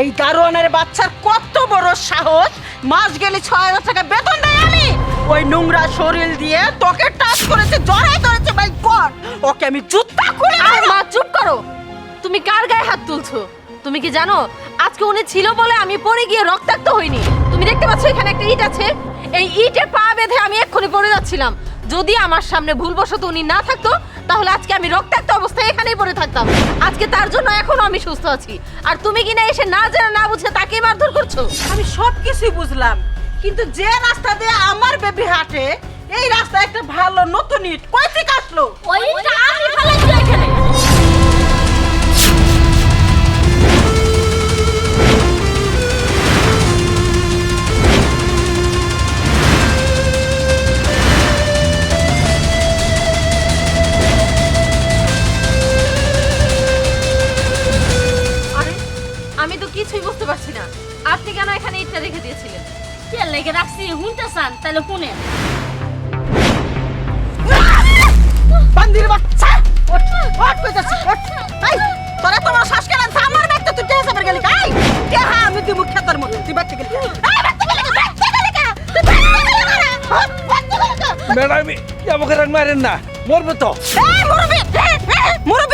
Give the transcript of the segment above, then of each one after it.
এই দারোয়ানের বাচ্চার কত বড় সাহস? মাস গেলে ছয় হাজার টাকা বেতন দেয় আমি। ওই নোংরা শরীর দিয়ে তোকে টাচ করেছে জড়াই ধরেছে ভাই গড ওকে আমি জুতা খুলে আর মা চুপ করো। তুমি কার গায়ে হাত তুলছো? তুমি কি জানো? আজকে উনি ছিল বলে আমি পড়ে গিয়ে রক্তাক্ত হইনি। তুমি দেখতে পাচ্ছ এখানে একটা ইট আছে। এই ইটে পা বেঁধে আমি এক্ষুনি পড়ে যাচ্ছিলাম। যদি আমার সামনে ভুলবশত উনি না থাকতো তাহলে আজকে আমি রক্তাক্ত অবস্থায় এখানেই পড়ে থাকতাম। আজকে তার জন্য এখনও আমি সুস্থ আছি। আর তুমি কিনা এসে না জেনে না বুঝে তাকে মারধর করছ? আমি সব কিছুই বুঝলাম কিন্তু যে রাস্তা দিয়ে আমার বেবি হাঁটে এই রাস্তা একটা ভালো নতুন ইট। কয় থেকে আসলো? কিছুই বুঝতে পারছি না। আপনি কেন এখানে ইটটা রেখে দিয়েছিলেন? কে লেগে রাখছি হুনতে চান তাহলে শুনেন। বান্দির বাচ্চা! ওঠ ওঠ কইতাছি ওঠ। এই তোরা তোমার শ্বাস কেন আমার ব্যাগটা তুই টেহা সাবার গেলি? কাই টেহা আমি তুই মুখ খেতার মধ্যে তুই গেলি ম্যাডাম আমাকে রান মারেন না মরবো তো। এই মুরব্বি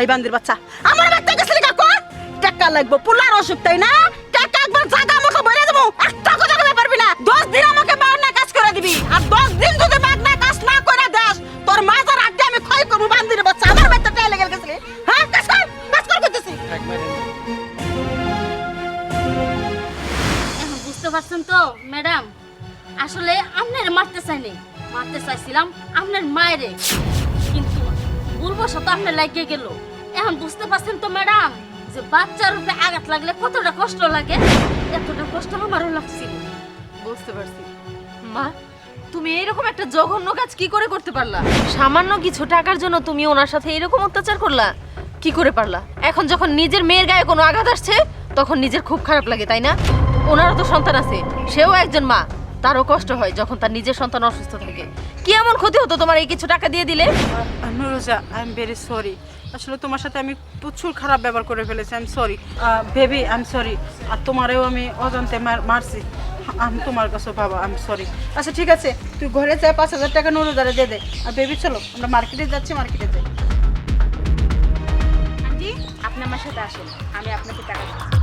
এই বান্দির বাচ্চা। আমার ব্যাগটা গেছিলি কা কো টাকা লাগবো পুলার অসুখ তাই না? টাকা একবার জায়গা মতো বইরে দেবো। একটা কথা বলতে পারবি না। দশ দিন আমাকে বাগান না কাজ করে দিবি। আর দশ দিন যদি বাগান না কাজ না করে দেস তোর মাজার আগে আমি ক্ষয় করব বান্দির বাচ্চা। আমার ব্যাগটা টাইলে গেল গেছিলি হ্যাঁ কাজ কর কাজ কর করতেছি। এখন বুঝতে পারছেন তো ম্যাডাম? আসলে আপনার মারতে চাইনি। মারতে চাইছিলাম আপনার মায়েরে। ভুলবশত আপনার লাগিয়ে গেল। এখন বুঝতে পারছেন তো, ম্যাডাম, যে বাচ্চার উপরে আঘাত লাগলে কতটা কষ্ট লাগে? এতটা কষ্ট আমারও লাগছিল বুঝতে পারছি। মা, তুমি এইরকম একটা জঘন্য কাজ কি করে করতে পারলা? সামান্য কিছু টাকার জন্য তুমি ওনার সাথে এরকম অত্যাচার করলা? কি করে পারলা? এখন যখন নিজের মেয়ের গায়ে কোনো আঘাত আসছে, তখন নিজের খুব খারাপ লাগে, তাই না? ওনারও তো সন্তান আছে, সেও একজন মা। তারও কষ্ট হয় যখন তার নিজের সন্তান অসুস্থ থাকে। কি এমন ক্ষতি হতো তোমার এই কিছু টাকা দিয়ে দিলে? Nuruja I am very sorry আসলে তোমার সাথে আমি প্রচুর খারাপ ব্যবহার করে ফেলেছি I am sorry baby I am sorry আর তোমারেও আমি অজান্তে মার- মারছি। আমি তোমার কাছে বাবা আই এম সরি আচ্ছা ঠিক আছে। তুই ঘরে যা পাঁচ হাজার টাকা নুরুজারে দিয়ে দে। আর বেবি চলো আমরা মার্কেটে যাচ্ছি মার্কেটে যাই। আপনি আমার সাথে আসুন। আমি আপনাকে টাকা দিচ্ছি।